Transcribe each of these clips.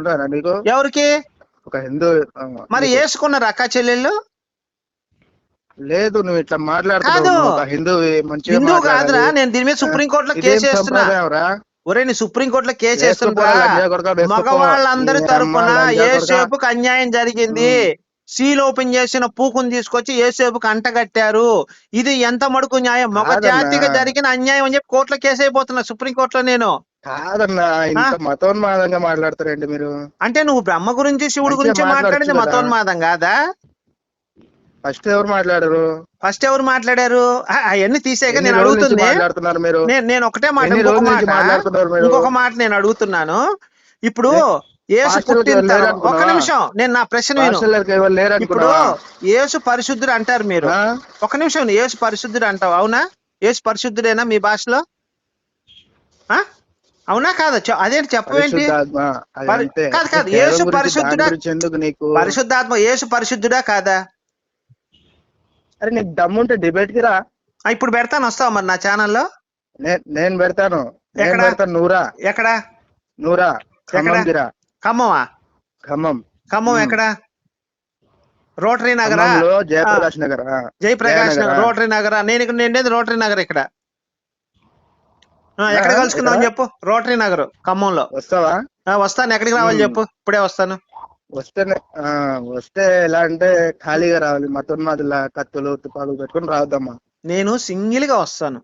ఉంటారా నీకు? ఎవరికి? ఒక హిందూ మరి వేసుకున్నారు అక్క చెల్లెళ్ళు? లేదు నువ్వు ఇట్లా మాట్లాడుతున్నావు. హిందూ మంచిగా హిందూ కాదురా. నేను దీని మీద సుప్రీం కోర్టులో ఇదేం కేసు వేస్తున్నా? ఒరే నీ సుప్రీం కోర్టులో కేసు వేస్తున్నా. మగవాళ్ళందరి నీ తరపున అమ్మ లంజా కొడకా. ఏసేపుకి అన్యాయం జరిగింది. సీల్ ఓపెన్ చేసిన పూకుని తీసుకొచ్చి ఏసేపుకి అంటగట్టారు ఇది ఎంత మడుకు న్యాయం? మగ. జాతికి జరిగిన అన్యాయం అని చెప్పి కోర్టులో కేసు అయిపోతున్నా సుప్రీం కోర్టులో నేను. కాదన్నా ఇంత మతోన్మాదంగా మాట్లాడతారండి మీరు. అంటే నువ్వు బ్రహ్మ గురించి శివుడు గురించి మాట్లాడింది. మతోన్మాదం కాదా? ఫస్ట్ ఎవరు మాట్లాడరు? ఫస్ట్ ఎవరు మాట్లాడారు? ఆ, అవన్నీ ఎన్ని నేను అడుగుతుంది మాట్లాడుతున్నారు మీరు? నేను ఒకటే మాట ఇంకొక మాట నేను అడుగుతున్నాను. ఇప్పుడు యేసు పుట్టిన? ఒక నిమిషం నేను నా ప్రశ్న విను. ఇప్పుడు? యేసు పరిశుద్ధుడు అంటారు మీరు? ఒక నిమిషం యేసు పరిశుద్ధుడు అంటావు? అవునా? యేసు పరిశుద్ధుడేనా మీ భాషలో? ఆ? అవునా కాదా అదేంటి చెప్పవేంటి. కాదు, కాదు. యేసు పరిశుద్ధుడా? నీకు పరిశుద్ధాత్మ యేసు పరిశుద్ధుడా కాదా అరే నీకు దమ్ముంటే డిబేట్కి రా ఇప్పుడు పెడతాను వస్తావు మరి నా ఛానల్లో నేను పెడతాను ఎక్కడ? పెడతాను నూరా ఎక్కడ నూరా ఎక్కడ? ఖమ్మమా ఖమ్మం ఖమ్మం. ఎక్కడ రోటరీ నగరా జయప్రకాష్ నగర్. జయప్రకాష్ నగర్? రోటరీ నగర్ నేను ఇక్కడ నేను రోటరీ నగర్ ఇక్కడ ఎక్కడ కలుసుకుందాం? చెప్పు. రోటరీ నగర్ ఖమ్మంలో. వస్తావా? వస్తాను. ఎక్కడికి రావాలి. చెప్పు. ఇప్పుడే వస్తాను. వస్తేనే వస్తే ఎలా అంటే ఖాళీగా రావాలి. మతోన్మాదుల కత్తులు తుపాకులు పెట్టుకొని రావద్దమ్మా. నేను సింగిల్గా వస్తాను.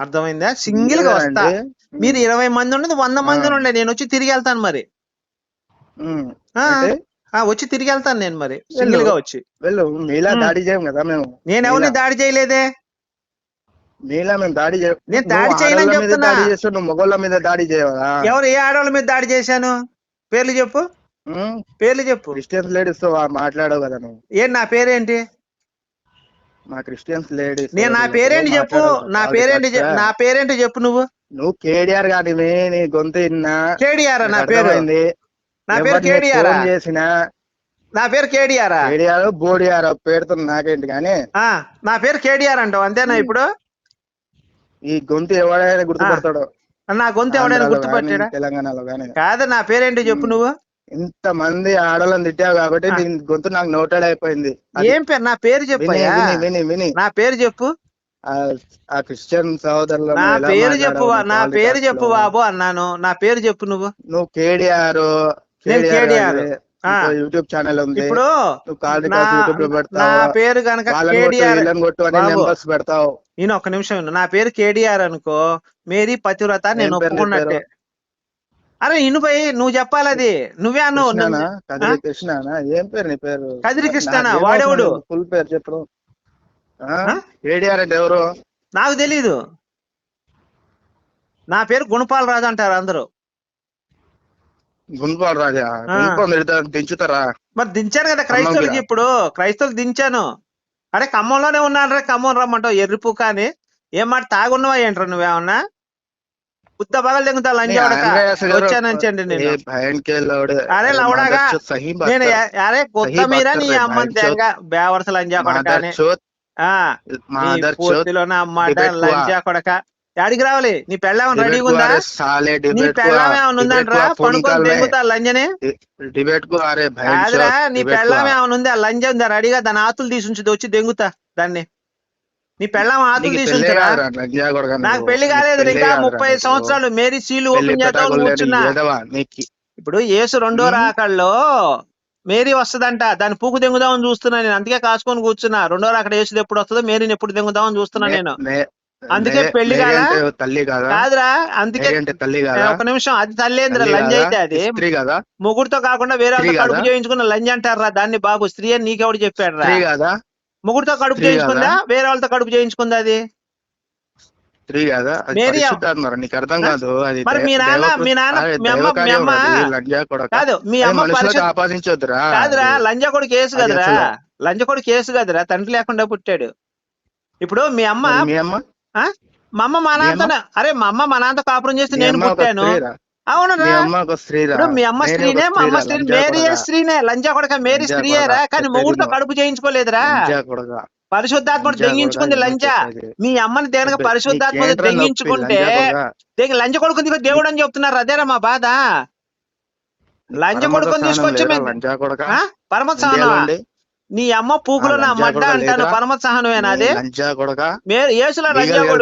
అర్థమైందా? సింగిల్గా వస్తా. మీరు ఇరవై మంది ఉండదు వంద మంది. ఉండే నేను వచ్చి తిరిగి వెళ్తాను మరి. వచ్చి తిరిగి వెళ్తాను నేను మరి. సింగిల్గా వచ్చి. వెళ్ళు. మీలా. దాడి చేయం కదా మేము. నేను ఎవరిని దాడి చేయలేదే? మీలా మేము దాడి నేను నువ్వు దాడి చేయనని చెప్తున్నా. దాడి చేస్తావు నువ్వు మగోళ్ళ మీద దాడి చేయవా? ఎవరు ఏ ఆడవాళ్ళ మీద దాడి చేశాను? పేర్లు చెప్పు. పేర్లు చెప్పు. క్రిస్టియన్స్ లేడీస్తో మాట్లాడవు కదా నువ్వు. ఏంటి నా పేరేంటి? మా క్రిస్టియన్స్ లేడీస్ నేను నా పేరేంటి చెప్పు? నా పేరేంటి చెప్పు? నా పేరేంటి చెప్పు నువ్వు? నువ్వు కేడిఆర్ గాని నీ గొంతు విన్నా కేడిఆర్? నా పేరు. నా పేరు కేడిఆర్? చేసినా? నా పేరు కేడిఆర్? కేడిఆర్ బోడిఆర్ పేరుతో నాకేంటి కానీ? నా పేరు కేడిఆర్ అంటావు అంతేనా. ఇప్పుడు? ఈ గొంతు ఎవడైనా గుర్తుపడతాడు నా గొంతు ఎవడైనా గుర్తుపట్టాడా తెలంగాణలో గానీ కాదు నా పేరేంటి చెప్పు. నువ్వు ఇంత మంది ఆడవాళ్ళని తిట్టావు కాబట్టి ఆ. నీ గొంతు నాకు నోటెడ్ అయిపోయింది ఏం పేరు నా పేరు చెప్పయ్యా విని విని నా పేరు చెప్పు ఆ- క్రిస్టియన్ సహోదరులను నా పేరు చెప్పు నా పేరు చెప్పు. బాబు అన్నాను నా పేరు చెప్పు నువ్వు నువ్వు కేడిఆర్. ఆ. యూట్యూబ్ ఛానల్ ఉంది. ఇప్పుడు నా పేరు కేడిఆర్. నెంబర్స్ పెడతావు. నేను ఒక్క నిమిషం. నా పేరు కేడిఆర్ అనుకో మేరీ పతివ్రత నేను ఒప్పుకున్నట్టే? అరే ఇనుపై నువ్వు చెప్పాలి అది నువ్వే అను కదిరి కృష్ణనా? ఏం పేరు నీ పేరు? కదిరి కృష్ణనా? నాకేం వాడెవడు? ఫుల్ పేరు చెప్పు. ఆ? కేడిఆర్ అంటే ఎవరు? నాకు తెలీదు. నా పేరు గుణపాల్ రాజు అంటారు అందరూ. గుంపాడు రాజా. దించుతారా? మరి దించాను కదా క్రైస్తవులకి ఇప్పుడు. క్రైస్తవులకు దించాను. అరే ఖమ్మంలోనే ఉన్నాను రే ఖమ్మం రమ్మంటావు. ఎర్రిపు కానీ ఏం మాట తాగున్నావా ఏంట్రా నువ్వేమన్నా? ఉత్త పగలు దిగుతా లంచ్ వచ్చానంచండి నేను. అరే లవడాగా నేను అరే కొత్త మీరా నీ భాయ్ తెంగ బేవర్స లంజా కొడక అని. పూర్తిలోన అమ్మాట. లంజా కొడక. యాడికి రావాలి. నీ పెళ్ళాం రెడీగా ఉందా? నీ పెళ్ళాం ఏమైనా ఉందంట్రా పడుకొని దిగుతా లంజని. డిబేట్కు అరే కాదురా నీ పెళ్ళాం ఏమైనా ఉంది? ఆ లంజ ఉందా? రెడీగా? దాని ఆతులు తీసుంచుది వచ్చి దెంగుతా దాన్ని. నీ పెళ్ళాం ఆతులు తీసుంచరా నాకు పెళ్ళి కాలేదు ఇంకా ముప్పై సంవత్సరాలు మేరీ సీలు ఓపెన్ చేద్దాం కూర్చున్నా. ఇప్పుడు యేసు రెండో. రాకల్లో మేరీ వస్తదంట. దాని పూకు దెంగుదామని చూస్తున్నా నేను. అందుకే కాసుకొని కూర్చున్నా. రెండో రాకడ యేసు ఎప్పుడు వస్తుందో? మేరీని ఎప్పుడు దెంగుదామని చూస్తున్నా నేను. అందుకే పెళ్ళి కాదా? తల్లి కాదా? కాదురా అందుకే అంటే తల్లి కాదా? ఒక నిమిషం అది తల్లేంద్ర తల్లి లంజ? అయితే అది. స్త్రీ కదా? ముగ్గురుతో కాకుండా వేరే కడుపు? చేయించుకున్న లంజ అంటారా? దాన్ని బాబు స్త్రీ అని నీకెవడు చెప్పాడు రా కాదా? ముగ్గురుతో కడుపు చేయించుకుందా? వేరే వాళ్ళతో కడుపు చేయించుకుందా అది? స్త్రీ కాదా? నీకు అర్థం? కాదు. అది మరి మీ నాన్న మీ నాన్న మీ అమ్మ మీ అమ్మ అది, లంజా కొడక. కాదు మీ అమ్మ మనుషులకు పరిశుద్ధ ఆపాదించొద్దురా కాదురా అది. లంజ కొడుకు కేసు కదరా. లంజ కొడుకు కేసు కదరా. తండ్రి లేకుండా పుట్టాడు. ఇప్పుడు మీ అమ్మ మీ అమ్మ? మా అమ్మ మా నాన్నతో అరే మా అమ్మ మా నాన్నతో కాపురం చేస్తే నేను పుట్టాను స్త్రీరా? మీ అమ్మ స్త్రీనే మా అమ్మ స్త్రీ లంజా మేరీ. స్త్రీనే లంజా కొడక మేరీ లంజా స్త్రీయేరా. కానీ మొగుడుతో. కడుపు చేయించుకోలేదురా లంజా. పరిశుద్ధాత్మడు లంజా దెంగించుకుంది లంజా చెప్పేది. మీ అమ్మని దేనక. పరిశుద్ధాత్మడు దెంగించుకుంటే లంజా కొడక? దేనికి లంజ కొడుకు దేవుడు అని చెప్తున్నారు అదేరా మా బాధ లంచ పరమత కొడుకుని తీసుకొచ్చి లేరా నీ అమ్మ పూకులో నా మడ్డ అంటాను? పరమత సహనమేనా అది? నీ లంచా కొడక లంజా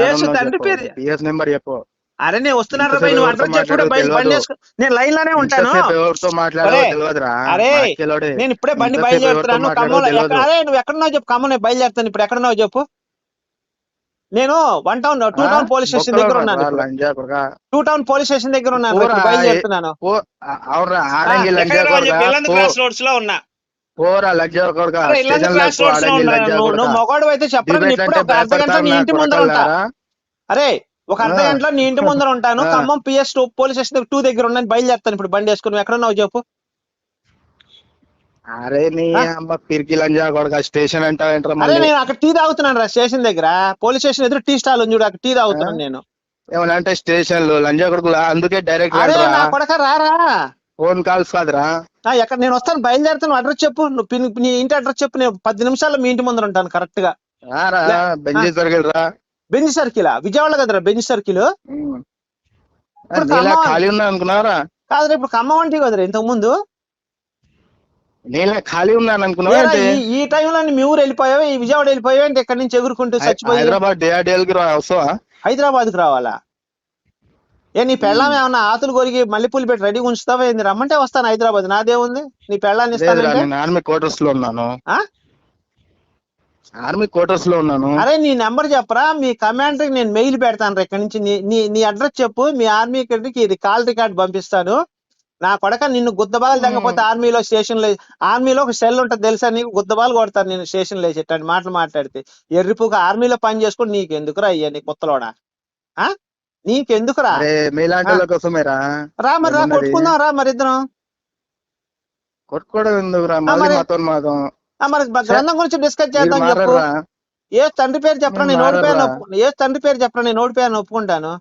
యాడున్నావు తండ్రి పేరు నెంబర్ చెప్పు. అరే నేను వస్తున్నాను రా ఇంతసేపు భయ్ నువ్వు చెప్పుడే మాట్లాడావో బయలు బండి నేను లైన్లోనే ఉంటాను. అరే. నేను ఇప్పుడే బండి బయలుదేరుతున్నాను. ఖమ్మంలో. అరే నువ్వు ఎక్కడున్నావు చెప్పు ఖమ్మం నేను బయలుదేరుతాను. ఇప్పుడు ఎక్కడున్నావు చెప్పు. నేను one town two? Town police station దగ్గర ఉన్నాను టూ టౌన్ పోలీస్ స్టేషన్ దగ్గర ఉన్నాను బయలుదేరుతున్నాను. క్రాస్ రోడ్స్లో ఉన్నా. పోరా కొడక. కొడక. మగవాడు అయితే డిబేట్ ఇప్పుడు అంటే ఒక అర్ధ నీ ఇంటి ముందర ఉంటా. అరే ఒక అర్ధ. గంటలో నీ ఇంటి ముందర ఉంటాను. Khammam PS two police station two దగ్గర ఉన్నాను బయలుదేరుతాను ఇప్పుడు బండి వేసుకుని. ఎక్కడున్నావు చెప్పు. అరే నీ? అమ్మ పిరికి లంజా కొడక స్టేషన్ అరే మళ్ళీ? నేను అక్కడ టీ తాగుతున్నాను రా స్టేషన్ దగ్గర. పోలీస్ స్టేషన్ ఎదురు టీ స్టాల్ ఉంది చూడు అక్కడ టీ తాగుతున్నాను నేను. ఏమన్నా అంటే స్టేషన్లో లంజా కొడుకులా? అందుకే డైరెక్ట్ కొడక రారా. ఫోన్ కాల్స్ కాదురా. ఎక్కడ నేను వస్తాను బయలుదేరుతాను అడ్రస్ చెప్పు నువ్వు పిన్- నీ ఇంటి అడ్రస్ చెప్పు నేను పది నిమిషాల్లో మీ ఇంటి ముందర ఉంటాను కరెక్ట్గా. బెంజీ సర్కిల్ రా. బెంజ్ సర్కిల్ విజయవాడ కదరా బెంజ్ సర్కిల్ ఖాళీ ఉన్నా అనుకున్నారా కాదురా ఇప్పుడు ఖమ్మం అంటే కదరా ఇంతకు ముందు? నీలా ఖాళీ ఉన్నాను అనుకున్నావా ఈ- టైంలో మీ ఊరు వెళ్ళిపోయావా ఈ విజయవాడ వెళ్ళిపోయావా అంటే ఎక్కడి నుంచి ఎగురుకుంటూ చచ్చిపోయి హైదరాబాద్కి వస్తావా? హైదరాబాద్కు రావాలా? ఏ నీ పెళ్ళాం ఏమన్నా ఆతులు కొరిగి మల్లెపూలు పెట్టి రెడీ ఉంచుతావా ఏంది? రమ్మంటే వస్తాను హైదరాబాద్. నాదేముంది నీ పెళ్ళాన్ని ఆర్మీ క్వార్టర్స్లో ఉన్నాను? ఆర్మీ క్వార్టర్స్లో ఉన్నాను. అరే నీ నెంబర్ చెప్పరా? మీ కమాండర్ నేను మెయిల్ పెడతాను ఇక్కడి నుంచి. నీ నీ నీ అడ్రస్ చెప్పు. మీ ఆర్మీ ఇక్కడికి ఇది కాల్ రికార్డ్ పంపిస్తాను. నా కొడక నిన్ను గుద్దబాలు తగ్గపోతే ఆర్మీలో స్టేషన్లో ఆర్మీలో ఒక సెల్ ఉంటుంది తెలుసా నీకు? గుద్దబాలు కొడతాను నేను స్టేషన్లో ఇట్లాంటి మాటలు మాట్లాడితే. ఎర్రిపుక ఆర్మీలో పని చేసుకుని నీకు ఎందుకురా అయ్యా నీ కొత్తలోడా? ఆ? నీకెందుకురా? మీలాంటి వాళ్ళ కోసమేరా? రా మరి రా? కొట్టుకుందాం రా మరి ఇద్దరం. కొట్టుకోవడం మళ్ళీ మరి- మాతో గ్రంథం గురించి డిస్కస్ చేద్దాం చెప్పు. ఏ తండ్రి పేరు చెప్పరా నేను ఓడిపోయాను ఏ తండ్రి పేరు చెప్పరా నేను ఓడిపోయాను ఒప్పుకుంటాను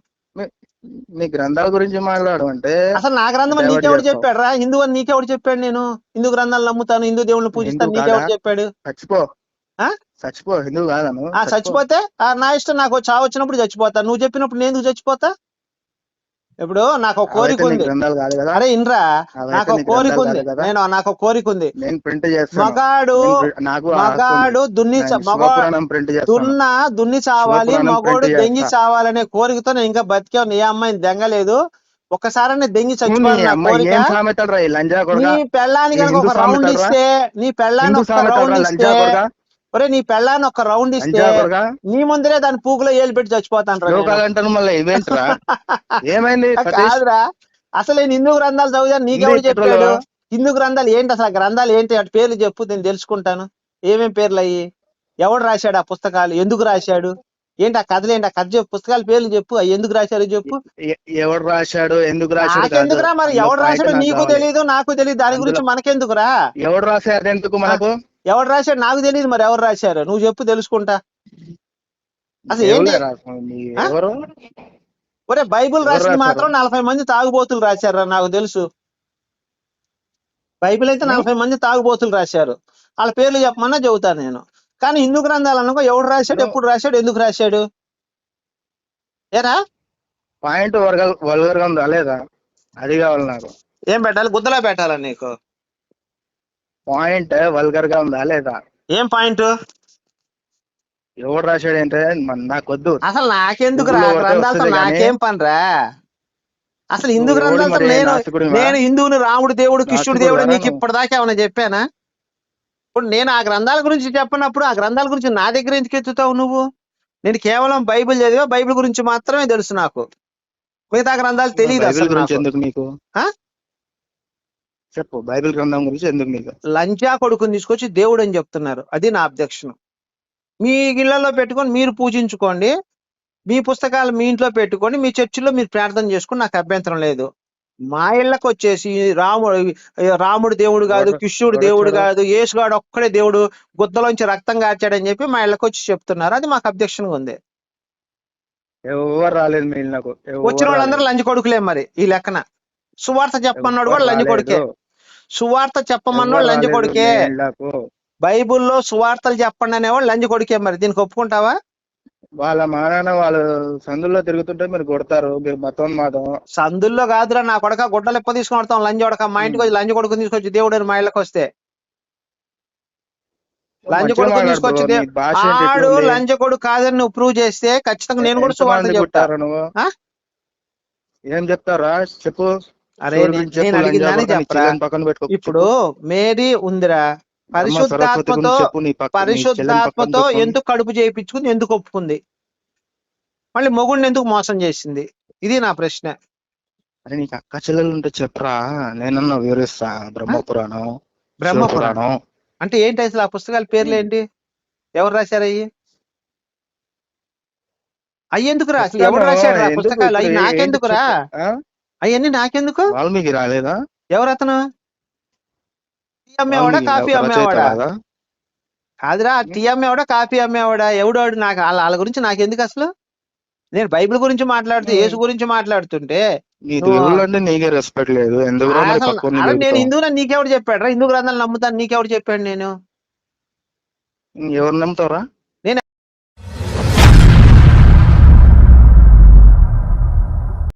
మీ గ్రంథాల గురించి మాట్లాడడం అంటే అసలు నా గ్రంథం నీకెవడు. చెప్పాడు. రా హిందూ అని నీకెవడు చెప్పాడు నేను? హిందూ గ్రంథాలు నమ్ముతాను హిందూ దేవుళ్ళని పూజిస్తాను నీకెవడు? చెప్పాడు? చచ్చిపో? చచ్చిపో హిందువు కాదను ఆ చచ్చిపోతే ఆ నా ఇష్టం నాకు చావు వచ్చినప్పుడు చచ్చిపోతా. నువ్వు చెప్పినప్పుడు నేను ఎందుకు చచ్చిపోతా? ఇప్పుడు నాకు ఒక కోరిక ఉంది. కాదు కదా? అరే అవైతే నాకు ఒక కోరిక ఉంది. కాదు కదా? నేను నాకు ఒక కోరిక ఉంది. నేను ప్రింట్ చేస్తాను మగాడు. మగాడు దున్ని దున్న దున్ని చావాలి మగోడు దెంగి. చావాలనే కోరికతో నేను ఇంకా బతికే నీ అమ్మాయిని దెంగలేదు. ఒక్కసారి దెంగి నువ్వు చచ్చిపోవాలి నీ హిందూ ఒక రౌండ్? ఇస్తే నీ పెళ్ళాన్ని హిందూ ఒక రౌండ్ ఇస్తే ఒరే నీ పెళ్ళాన్ని ఒక రౌండ్ ఇస్తే నీ ముందరే దాని పూగులో ఏలు పెట్టి చచ్చిపోతాను మళ్ళీ ఏమైంది కాదురా. అసలు నేను హిందూ గ్రంథాలు చదివాను నీకెవడు హిందూ చెప్పాడు. హిందూ గ్రంథాలు ఏంటి అసలు? గ్రంథాలు ఏంటి? అటు పేర్లు చెప్పు నేను తెలుసుకుంటాను. ఏమేం పేర్లు అయ్యి? ఎవడు రాశాడు ఆ పుస్తకాలు? ఎందుకు రాశాడు? ఏంటి ఆ కథలు ఏంటి? ఆ కథ చెప్పు. పుస్తకాల పేర్లు చెప్పు. అవి ఎందుకు రాశారు చెప్పు. ఎవడు రాశాడు? ఎందుకు రాశాడు. నాకెందుకురా మరి? ఎవడు రాశాడో? నాకు. తెలియదు నాకు తెలియదు దాని గురించి మనకెందుకురా? ఎవడు రాశాడు? ఎందుకు మనకు? ఎవడు రాశాడు నాకు తెలియదు మరి ఎవరు రాశారు? నువ్వు చెప్పు తెలుసుకుంటా. అసలు ఏంటి? ఎవరు? ఒరే బైబుల్ ఎవరు రాసింది? మాత్రం నలభై మంది తాగుబోతులు రాశారా నాకు తెలుసు. బైబిల్ అయితే? నలభై మంది తాగుబోతులు రాశారు. వాళ్ళ పేర్లు చెప్పమన్నా చెబుతాను నేను. కానీ హిందూ గ్రంథాలు అనుకో ఎవడు రాశాడు ఎప్పుడు రాశాడు ఎందుకు రాశాడు? ఏరా? పాయింట్ వల్గర్గా ఉందా లేదా అది కావాలి నాకు. ఏం పెట్టాలి? గుద్దలా పెట్టాలా నీకు? పాయింట్ వల్గర్గా ఉందా లేదా? ఏం పాయింట్? ఎవడు రాశాడు అంటే మన- నాకు వద్దు. అసలు నాకెందుకు రా? గ్రంథాలతో నాకేం పనిరా? అసలు హిందూ గ్రంథాలతో నేను? నేను హిందువుని రాముడు దేవుడు కృష్ణుడు దేవుడు నీకు? ఇప్పటిదాకా ఏమైనా చెప్పానా? ఇప్పుడు నేను ఆ గ్రంథాల గురించి చెప్పినప్పుడు ఆ గ్రంథాల గురించి నా దగ్గర ఎందుకు ఎత్తుతావు నువ్వు? నేను కేవలం బైబిల్ చదివా బైబిల్ గురించి మాత్రమే తెలుసు నాకు. మిగతా గ్రంథాలు తెలియదు బైబిల్ అసలు. ఎందుకు నీకు? ఆ? చెప్పు బైబిల్ గ్రంథం గురించి ఎందుకు నీకు? లంచా కొడుకుని తీసుకొచ్చి దేవుడు అని చెప్తున్నారు. అది నా అబ్జెక్షన్ మీ ఇళ్ళలో పెట్టుకొని మీరు పూజించుకోండి. మీ పుస్తకాలు మీ ఇంట్లో పెట్టుకొని మీ చర్చిలో మీరు ప్రార్థన చేసుకుని నాకు అభ్యంతరం లేదు. మా ఇళ్ళకి వచ్చేసి రాముడు రాముడు దేవుడు కాదు కృష్ణుడు ఎవరు దేవుడు? కాదు యేసుగాడు ఒక్కడే దేవుడు గుద్దలోంచి రక్తం కార్చాడని చెప్పి మా ఇళ్ళకి వచ్చి చెప్తున్నారు. అది మాకు అబ్జెక్షన్ ఉంది. ఎవరు రాలేదు నాకు ఎవరు వచ్చిన వాళ్ళందరూ. లంచ కొడుకులే మరి ఈ లెక్కన. సువార్త చెప్పమన్నాడు కూడా లంచ కొడుకే. సువార్త చెప్పమన్నాడు రాలేదు కొడుకే. బైబుల్లో సువార్తలు చెప్పండి అనేవాడు లంచ కొడుకే మరి. దీనికి ఒప్పుకుంటావా? వాళ్ళ మానాన వాళ్ళు సందుల్లో తిరుగుతుంటే మీరు కొడతారు. మీరు మతోన్మాదం సందుల్లో కాదురా నా కొడక గుడ్డలు ఎప్ప తీసుకొని వస్తాం లంచ్ కొడక మా ఇంటికి వచ్చి లంచ్ కొడుకుని తీసుకొచ్చి దేవుడు మా ఇళ్ళకి వస్తే. లంచ్ మంచిగా కొడుకుని తీసుకొచ్చి ఆడు? లంచ కొడుకు కాదని నువ్వు ప్రూవ్ చేస్తే ఖచ్చితంగా నేను కూడా సువార్త చెప్తా. కొట్టారు నువ్వు? ఆ? ఏం చెప్తారా చెప్పు. అరే నేను లంజా అడిగిన దానికి కొడక, నీ చెప్పరా? ఇప్పుడు మేరీ ఉందిరా. పరిశుద్ధాత్మతో పరిశుద్ధాత్మతో. ఎందుకు కడుపు చేయించుకుంది ఎందుకు ఒప్పుకుంది? మళ్ళీ మొగుడిని ఎందుకు మోసం చేసింది? ఇది నా ప్రశ్న. అరే నీకు అక్క చెల్లెలు ఉంటే చెప్పరా? నేనన్నా వివరిస్తా. బ్రహ్మపురాణం బ్రహ్మపురాణం. అంటే ఏంటి అసలు ఆ పుస్తకాల పేర్లు ఏంటి? ఎవరు రాశారు అయ్యి? అయ్యి ఎందుకురా అసలు ఎవరు రాశాడు ఆ పుస్తకాలు? అవి ఏంటి నాకెందుకురా? అవన్నీ నాకెందుకు? వాల్మీకి రాలేదా? ఎవరు అతను టీ అమ్మేవాడా కాఫీ అమ్మేవాడా కాదా? కాదురా టీ అమ్మేవాడా కాఫీ అమ్మేవాడా ఎవడోడు నాకు వాళ్ళ వాళ్ళ గురించి నాకెందుకు అసలు? నేను బైబిల్ గురించి మాట్లాడుతూ. యేసు గురించి మాట్లాడుతుంటే నీకే రెస్పెక్ట్ లేదు. నేను హిందువులని నీకెవడు చెప్పాడు రా? హిందూ గ్రంథాలు నమ్ముతాను నీకెవడు చెప్పాడు నేను? ఎవరు నమ్ముతావురా?